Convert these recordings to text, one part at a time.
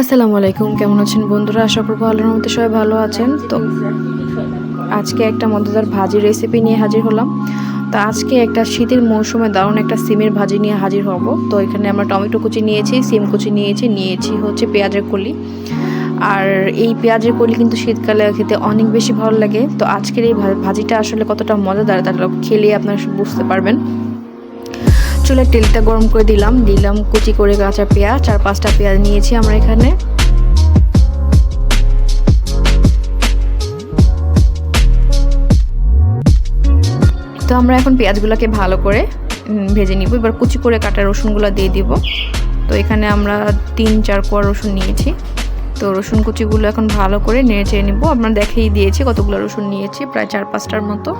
আসসালামু আলাইকুম, কেমন আছেন বন্ধুরা? আশা করব আল্লাহর মধ্যে সবাই ভালো আছেন। তো আজকে একটা মজাদার ভাজি রেসিপি নিয়ে হাজির হলাম। তো আজকে একটা শীতের মৌসুমে দারুণ একটা সিমের ভাজি নিয়ে হাজির হব। তো এখানে আমরা টমেটো কুচি নিয়েছি, সিম কুচি নিয়েছি নিয়েছি হচ্ছে পেঁয়াজের কলি। আর এই পেঁয়াজের কলি কিন্তু শীতকালে খেতে অনেক বেশি ভালো লাগে। তো আজকের এই ভাজিটা আসলে কতটা মজাদার তাহলে খেলে আপনারা বুঝতে পারবেন। চুলে তেলটা গরম করে দিলাম। দিলাম কুচি করে কাঁচা পেঁয়াজ চার পাঁচটা পেঁয়াজ নিয়েছি আমরা এখানে। তো আমরা এখন পেঁয়াজগুলোকে ভালো করে ভেজে নিব। এবার কুচি করে কাটা রসুনগুলো দিয়ে দিব। তো এখানে আমরা তিন, চার কোয়া রসুন নিয়েছি। তো রসুন কুচিগুলো এখন ভালো করে নেড়ে চেড়ে নিব। আমরা দেখেই দিয়েছি কতগুলো রসুন নিয়েছি, প্রায় চার, পাঁচটার মতো।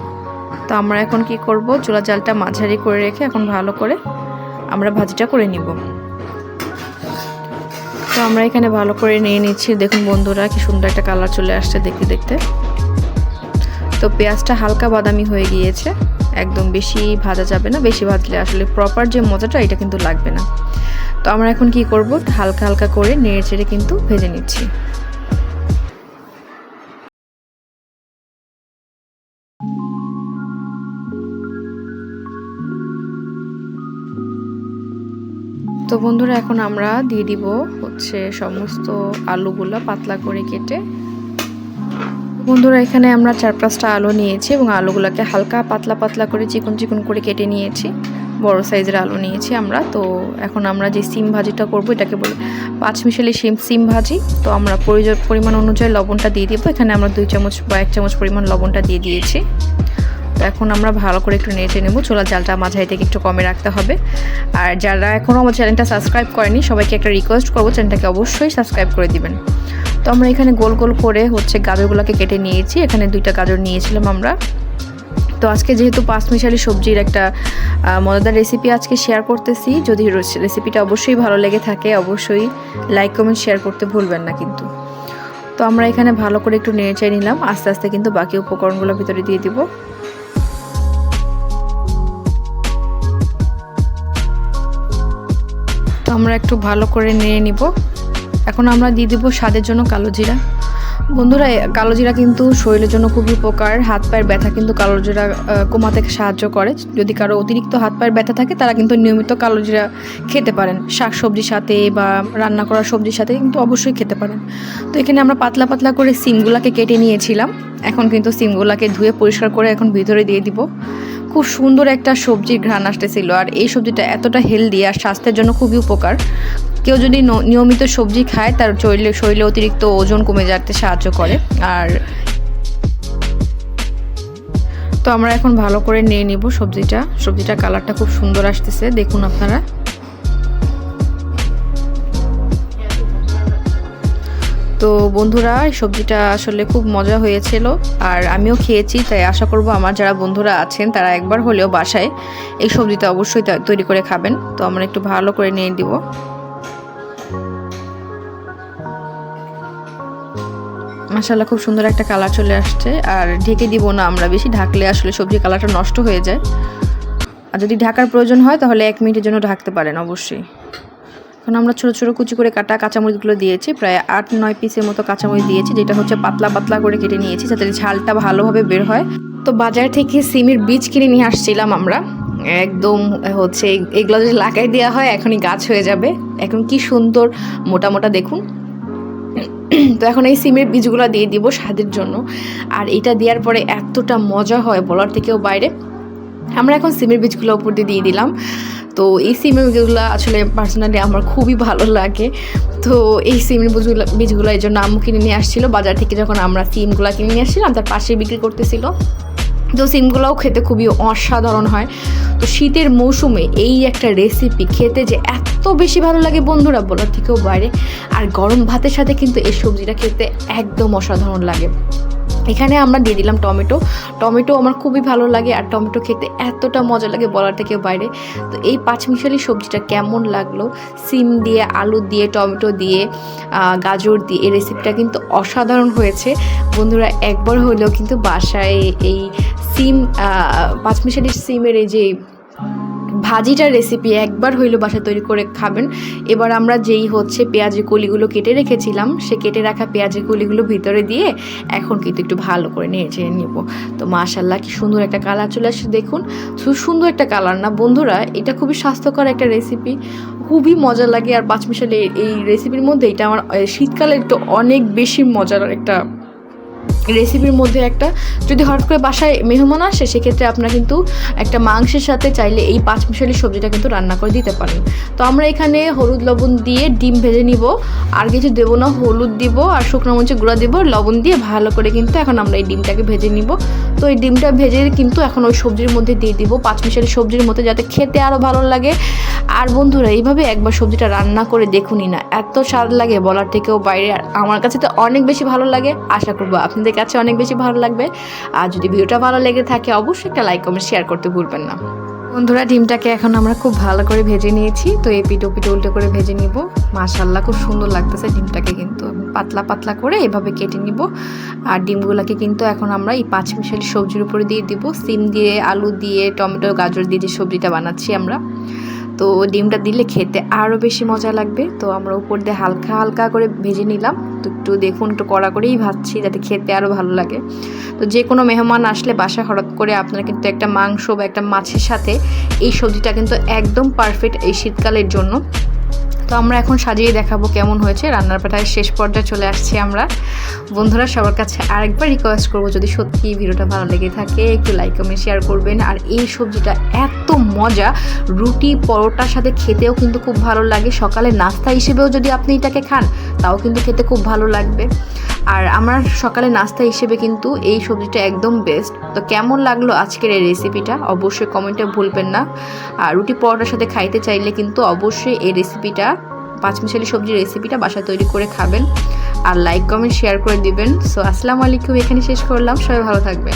তো আমরা এখন কি করব? চুলা জালটা মাঝারি করে রেখে এখন ভালো করে আমরা ভাজিটা করে নিব। তো আমরা এখানে ভালো করে নিয়ে নিচ্ছি। দেখুন বন্ধুরা, কি সুন্দর একটা কালার চলে আসছে দেখতে দেখতে। তো পেঁয়াজটা হালকা বাদামি হয়ে গিয়েছে। একদম বেশি ভাজা যাবে না, বেশি ভাজলে আসলে প্রপার যে মজাটা, এটা কিন্তু লাগবে না। তো আমরা এখন কি করব? হালকা হালকা করে নেড়ে চেড়ে কিন্তু ভেজে নিচ্ছি। তো বন্ধুরা, এখন আমরা দিয়ে দিব হচ্ছে সমস্ত আলুগুলো পাতলা করে কেটে। বন্ধুরা, এখানে আমরা চার পাঁচটা আলু নিয়েছি এবং আলুগুলোকে হালকা পাতলা পাতলা করে চিকন চিকন করে কেটে নিয়েছি। বড় সাইজের আলু নিয়েছি আমরা। তো এখন আমরা যে সিম ভাজিটা করব, এটাকে বলে পাঁচ মিশালি সিম সিম ভাজি। তো আমরা পরিমাণ অনুযায়ী লবণটা দিয়ে দিব। এখানে আমরা দুই চামচ বা এক চামচ পরিমাণ লবণটা দিয়ে দিয়েছি। এখন আমরা ভালো করে একটু নেড়ে নেব। চোলা, জালটা মাঝারি থেকে একটু কমে রাখতে হবে। আর যারা এখনও আমার চ্যানেলটা সাবস্ক্রাইব করেনি, সবাইকে একটা রিকোয়েস্ট করব, চ্যানেলটাকে অবশ্যই সাবস্ক্রাইব করে দিবেন। তো আমরা এখানে গোল গোল করে হচ্ছে গাজরগুলোকে কেটে নিয়েছি। এখানে দুইটা গাজর নিয়েছিলাম আমরা। তো আজকে যেহেতু পাঁচ মিশালি সবজির একটা মজাদার রেসিপি আজকে শেয়ার করতেছি, যদি রেস- রেসিপিটা অবশ্যই ভালো লেগে থাকে, অবশ্যই লাইক কমেন্ট শেয়ার করতে ভুলবেন না কিন্তু। তো আমরা এখানে ভালো করে একটু নেড়ে চেয়ে নিলাম। আস্তে আস্তে কিন্তু বাকি উপকরণগুলো ভিতরে দিয়ে দিব। তো আমরা একটু ভালো করে নেড়ে নিব। এখন আমরা দিয়ে দিব স্বাদের জন্য কালো জিরা। বন্ধুরা কালো জিরা কিন্তু শরীরের জন্য খুবই উপকার। হাত পায়ের ব্যথা কিন্তু কালো জিরা কমাতে সাহায্য করে। যদি কারও অতিরিক্ত হাত পায়ের ব্যথা থাকে, তারা কিন্তু নিয়মিত কালো জিরা খেতে পারেন। শাক সবজির সাথে বা রান্না করা সবজির সাথে কিন্তু অবশ্যই খেতে পারেন। তো এখানে আমরা পাতলা পাতলা করে সিমগুলাকে কেটে নিয়েছিলাম। এখন কিন্তু সিমগুলাকে ধুয়ে পরিষ্কার করে এখন ভিতরে দিয়ে দিব। খুব সুন্দর একটা সবজির ঘ্রাণ আসতেছিল। আর এই সবজিটা এতটা হেলদি আর স্বাস্থ্যের জন্য খুবই উপকার। কেউ যদি নিয়মিত সবজি খায়, তার শরীরে শরীরে অতিরিক্ত ওজন কমে যেতে সাহায্য করে। আর তো আমরা এখন ভালো করে নিয়ে নিব সবজিটা। সবজিটা কালারটা খুব সুন্দর আসতেছে, দেখুন আপনারা। তো বন্ধুরা সবজিটা আসলে খুব মজা হয়েছিল আর আমিও খেয়েছি, তাই আশা করব আমার যারা বন্ধুরা আছেন তারা একবার হলেও বাসায় এই সবজিটা অবশ্যই তৈরি করে খাবেন। তো আমরা একটু ভালো করে নিয়ে দিব মাসাল্লাহ খুব সুন্দর একটা কালার চলে আসছে। আর ঢেকে দিব না আমরা বেশি, ঢাকলে আসলে সবজি কালারটা নষ্ট হয়ে যায়। আর যদি ঢাকার প্রয়োজন হয়, তাহলে এক মিনিটের জন্য ঢাকতে পারেন অবশ্যই। এখন আমরা ছোটো ছোটো কুচি করে কাটা কাঁচামরিচগুলো দিয়েছি, প্রায় আট নয় পিসের মতো কাঁচামরিচ দিয়েছি, যেটা হচ্ছে পাতলা পাতলা করে কেটে নিয়েছি যাতে ঝালটা ভালোভাবে বের হয়। তো বাজার থেকে সিমের বীজ কিনে নিয়ে আসছিলাম আমরা। একদম হচ্ছে এগুলো যদি লাগাই দেওয়া হয়, এখনই গাছ হয়ে যাবে। এখন কি সুন্দর মোটা মোটা দেখুন। তো এখন এই সিমের বীজগুলো দিয়ে দিব স্বাদের জন্য। আর এটা দেওয়ার পরে এতটা মজা হয় বলার থেকেও বাইরে। আমরা এখন সিমের বীজগুলো উপর দিয়ে দিয়ে দিলাম। তো এই সিমের বীজগুলো আসলে পার্সোনালি আমার খুবই ভালো লাগে। তো এই সিমের বীজগুলো বীজগুলো এই জন্য আম্মু কিনে নিয়ে আসছিল। বাজার থেকে যখন আমরা সিমগুলো কিনে নিয়ে আসছিলাম, তার পাশে বিক্রি করতেছিল। তো সিমগুলোও খেতে খুবই অসাধারণ হয়। তো শীতের মৌসুমে এই একটা রেসিপি খেতে যে এত বেশি ভালো লাগে বন্ধুরা, বলার থেকেও বাইরে। আর গরম ভাতের সাথে কিন্তু এই সবজিটা খেতে একদম অসাধারণ লাগে। এখানে আমরা দিয়ে দিলাম টমেটো। টমেটো আমার খুবই ভালো লাগে আর টমেটো খেতে এতটা মজা লাগে বলার থেকে বাইরে। তো এই পাঁচমিশালি সবজিটা কেমন লাগল? সিম দিয়ে, আলু দিয়ে, টমেটো দিয়ে গাজর দিয়ে, এই রেসিপিটা কিন্তু অসাধারণ হয়েছে। বন্ধুরা, একবার হলেও কিন্তু বাসায় এই সিম পাঁচমিশালি সিমের এই যে ভাজিটার রেসিপি একবার হইল বাসা তৈরি করে খাবেন। এবার আমরা যেই হচ্ছে পেঁয়াজের কলিগুলো কেটে রেখেছিলাম, সে কেটে রাখা পেঁয়াজের কলিগুলো ভিতরে দিয়ে এখন কিন্তু একটু ভালো করে নিয়ে চেড়ে নিব। তো মাশাল্লাহ কি সুন্দর একটা কালার চলে আসছে, দেখুন। সুন্দর একটা কালার না, বন্ধুরা, এটা খুবই স্বাস্থ্যকর একটা রেসিপি খুবই মজা লাগে, আর পাঁচমিশালি এই রেসিপির মধ্যে এটা আমার শীতকালে একটু অনেক বেশি মজার একটা রেসিপির মধ্যে একটা। যদি হঠাৎ করে বাসায় মেহমান আসে, সেক্ষেত্রে আপনারা কিন্তু একটা মাংসের সাথে চাইলে এই পাঁচ মিশালি সবজিটা কিন্তু রান্না করে দিতে পারেন। তো আমরা এখানে হলুদ, লবণ দিয়ে ডিম ভেজে নিব। আর কিছু দেবো না, হলুদ দিব আর শুকনো মরিচের গুঁড়া দিব, লবণ দিয়ে ভালো করে কিন্তু এখন আমরা এই ডিমটাকে ভেজে নিব। তো এই ডিমটা ভেজে কিন্তু এখন ওই সবজির মধ্যে দিয়ে দিব পাঁচ মিশালি সবজির মধ্যে যাতে খেতে আরও ভালো লাগে। আর বন্ধুরা, এইভাবে একবার সবজিটা রান্না করে দেখুনই না, এত স্বাদ লাগে বলার থেকেও বাইরে। আমার কাছে তো অনেক বেশি ভালো লাগে, আশা করব আপনাদের কাছে অনেক বেশি ভালো লাগবে। আর যদি ভিডিওটা ভালো লেগে থাকে, অবশ্যই একটা লাইক কমেন্ট শেয়ার করতে ভুলবেন না। বন্ধুরা, ডিমটাকে এখন আমরা খুব ভালো করে ভেজে নিয়েছি। তো এই পিঠো পিঠো উল্টো করে ভেজে নিব। মাশাল্লাহ খুব সুন্দর লাগতেছে ডিমটাকে কিন্তু। পাতলা পাতলা করে এভাবে কেটে নিব। আর ডিমগুলোকে কিন্তু এখন আমরা এই পাঁচ মিশালি সবজির উপরে দিয়ে দিব। সিম দিয়ে, আলু দিয়ে, টমেটো, গাজর দিয়ে যে সবজিটা বানাচ্ছি আমরা। তো ডিমটা দিলে খেতে আরও বেশি মজা লাগবে। তো আমরা উপর দিয়ে হালকা হালকা করে ভেজে নিলাম। তো একটু দেখুন, একটু কড়া করেই ভাজছি যাতে খেতে আরও ভালো লাগে। তো যে কোনো মেহমান আসলে বাসা হঠাৎ করে আপনারা কিন্তু একটা মাংস বা একটা মাছের সাথে এই সবজিটা কিন্তু একদম পারফেক্ট এই শীতকালের জন্য। আমরা এখন সাজিয়ে দেখাবো কেমন হয়েছে রান্নার প্রায় শেষ পর্যায়ে চলে আসছি আমরা। বন্ধুরা, সবার কাছে আরেকবার রিকোয়েস্ট করব, যদি সত্যি ভিডিওটা ভালো লেগে থাকে, একটু লাইক কমেন্ট শেয়ার করবেন। আর এই সবজিটা এত মজা, রুটি, পরোটার সাথে খেতেও কিন্তু খুব ভালো লাগে। সকালে নাস্তা হিসেবেও যদি আপনি এটাকে খান, তাও কিন্তু খেতে খুব ভালো লাগবে। আর আমার সকালে নাস্তা হিসেবে কিন্তু এই সবজিটা একদম বেস্ট তো কেমন লাগল আজকের এই রেসিপিটা অবশ্যই কমেন্টে ভুলবেন না। আর রুটি পরোটার সাথে খাইতে চাইলে কিন্তু অবশ্যই এই রেসিপিটা পাঁচমিশালি সবজির রেসিপিটা বাসায় তৈরি করে খাবেন। আর লাইক কমেন্ট শেয়ার করে দিবেন। সো আসসালামু আলাইকুম, এখানে শেষ করলাম। সবাই ভালো থাকবেন।